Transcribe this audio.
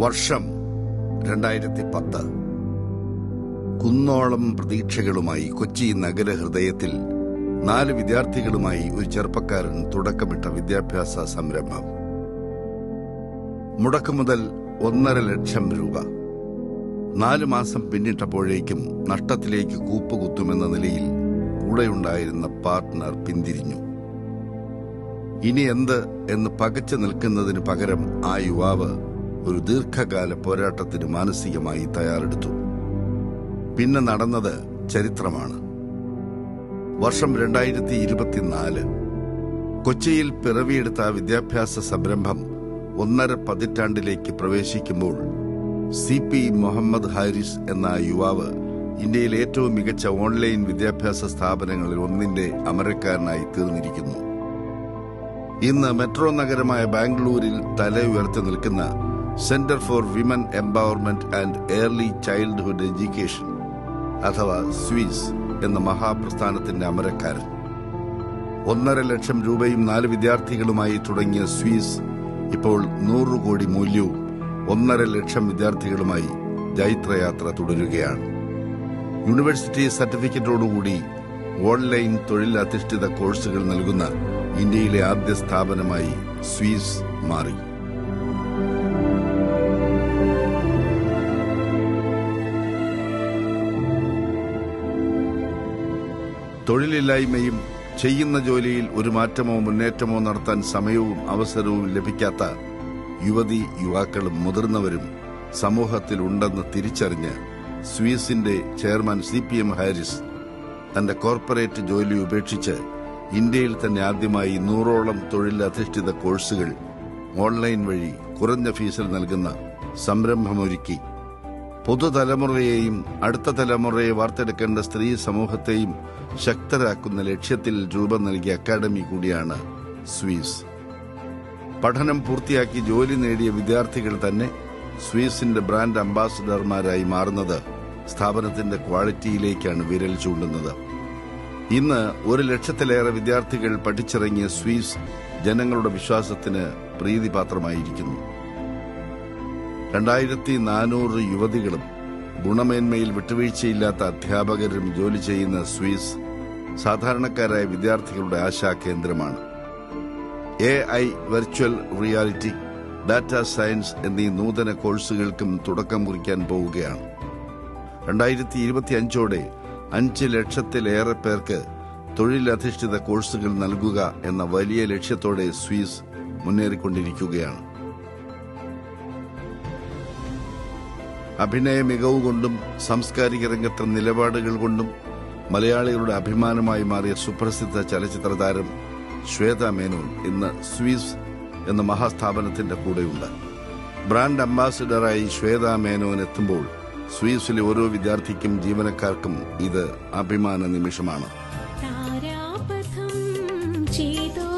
വർഷം രണ്ടായിരത്തി പത്ത് കുന്നോളം പ്രതീക്ഷകളുമായി കൊച്ചി നഗരഹൃദയത്തിൽ നാല് വിദ്യാർത്ഥികളുമായി ഒരു ചെറുപ്പക്കാരൻ തുടക്കമിട്ട വിദ്യാഭ്യാസ സംരംഭം. മുടക്കു മുതൽ ഒന്നര ലക്ഷം രൂപ. നാലു മാസം പിന്നിട്ടപ്പോഴേക്കും നഷ്ടത്തിലേക്ക് കൂപ്പുകുത്തുമെന്ന നിലയിൽ കൂടെയുണ്ടായിരുന്ന പാർട്ട്ണർ പിന്തിരിഞ്ഞു. ഇനി എന്ത് എന്ന് പകച്ചു നിൽക്കുന്നതിന് പകരം ആ യുവാവ് ഒരു ദീർഘകാല പോരാട്ടത്തിന് മാനസികമായി തയ്യാറെടുത്തു. പിന്നെ നടന്നത് ചരിത്രമാണ്. വർഷം രണ്ടായിരത്തി ഇരുപത്തിനാല് കൊച്ചിയിൽ പിറവിയെടുത്ത വിദ്യാഭ്യാസ സംരംഭം ഒന്നര പതിറ്റാണ്ടിലേക്ക് പ്രവേശിക്കുമ്പോൾ സി പി മുഹമ്മദ് ഹാരിസ് എന്ന യുവാവ് ഇന്ത്യയിലെ ഏറ്റവും മികച്ച ഓൺലൈൻ വിദ്യാഭ്യാസ സ്ഥാപനങ്ങളിൽ ഒന്നിന്റെ അമരക്കാരനായി തീർന്നിരിക്കുന്നു. ഇന്ന് മെട്രോ നഗരമായ ബാംഗ്ലൂരിൽ തല ഉയർത്തി നിൽക്കുന്ന centre for women empowerment and early childhood education അഥവാ സ്വീസ് എന്ന മഹാപ്രസ്ഥാനത്തിന്റെ അമരക്കാരൻ. ഒന്നര ലക്ഷം രൂപയും നാല് വിദ്യാർത്ഥികളുമായി തുടങ്ങിയ സ്വീസ് ഇപ്പോൾ നൂറ് കോടി മൂല്യവും ഒന്നര ലക്ഷം വിദ്യാർത്ഥികളുമായി ജൈത്രയാത്ര തുടരുകയാണ്. യൂണിവേഴ്സിറ്റി സർട്ടിഫിക്കറ്റോടുകൂടി ഓൺലൈൻ തൊഴിലധിഷ്ഠിത കോഴ്സുകൾ നൽകുന്ന ഇന്ത്യയിലെ ആദ്യ സ്ഥാപനമായി സ്വീസ് മാറി. തൊഴിലില്ലായ്മയും ചെയ്യുന്ന ജോലിയിൽ ഒരു മാറ്റമോ മുന്നേറ്റമോ നടത്താൻ സമയവും അവസരവും ലഭിക്കാത്ത യുവതി യുവാക്കളും മുതിർന്നവരും സമൂഹത്തിൽ ഉണ്ടെന്ന് തിരിച്ചറിഞ്ഞ് സ്വീസിന്റെ chairman C P M Haris തന്റെ കോർപ്പറേറ്റ് ജോലി ഉപേക്ഷിച്ച് ഇന്ത്യയിൽ തന്നെ ആദ്യമായി നൂറോളം തൊഴിലധിഷ്ഠിത കോഴ്സുകൾ ഓൺലൈൻ വഴി കുറഞ്ഞ ഫീസിൽ നൽകുന്ന സംരംഭമൊരുക്കി. പുതുതലമുറയെയും അടുത്ത തലമുറയെ വാർത്തെടുക്കേണ്ട സ്ത്രീ സമൂഹത്തെയും ശക്തരാക്കുന്ന ലക്ഷ്യത്തിൽ രൂപം നൽകിയ അക്കാദമി കൂടിയാണ് സ്വീസ്. പഠനം പൂർത്തിയാക്കി ജോലി നേടിയ വിദ്യാർത്ഥികൾ തന്നെ സ്വീസിന്റെ ബ്രാൻഡ് അംബാസഡർമാരായി മാറുന്നത് സ്ഥാപനത്തിന്റെ ക്വാളിറ്റിയിലേക്കാണ് വിരൽ ചൂണ്ടുന്നത്. ഇന്ന് ഒരു ലക്ഷത്തിലേറെ വിദ്യാർത്ഥികൾ പഠിച്ചിറങ്ങിയ സ്വീസ് ജനങ്ങളുടെ വിശ്വാസത്തിന് പ്രീതിപാത്രമായിരിക്കുന്നു. രണ്ടായിരത്തി നാനൂറ് യുവതികളും ഗുണമേന്മയിൽ വിട്ടുവീഴ്ചയില്ലാത്ത അധ്യാപകരും ജോലി ചെയ്യുന്ന സ്വീസ് സാധാരണക്കാരായ വിദ്യാർത്ഥികളുടെ ആശാ കേന്ദ്രമാണ്. A I virtual reality data science എന്നീ നൂതന കോഴ്സുകൾക്കും തുടക്കം കുറിക്കാൻ പോവുകയാണ്. രണ്ടായിരത്തി ഇരുപത്തി അഞ്ചോടെ അഞ്ച് ലക്ഷത്തിലേറെ പേർക്ക് തൊഴിലധിഷ്ഠിത കോഴ്സുകൾ നൽകുക എന്ന വലിയ ലക്ഷ്യത്തോടെ സ്വീസ് മുന്നേറിക്കൊണ്ടിരിക്കുകയാണ്. അഭിനയ മികവ് കൊണ്ടും സാംസ്കാരിക രംഗത്തെ നിലപാടുകൾ കൊണ്ടും മലയാളികളുടെ അഭിമാനമായി മാറിയ സുപ്രസിദ്ധ ചലച്ചിത്ര താരം ശ്വേത മേനോൻ ഇന്ന് സ്വീസ് എന്ന മഹാസ്ഥാപനത്തിന്റെ കൂടെയുണ്ട്. ബ്രാൻഡ് അംബാസിഡറായി ശ്വേത മേനോൻ എത്തുമ്പോൾ സ്വീസിലെ ഓരോ വിദ്യാർത്ഥിക്കും ജീവനക്കാർക്കും ഇത് അഭിമാന നിമിഷമാണ്. ചെയ്തു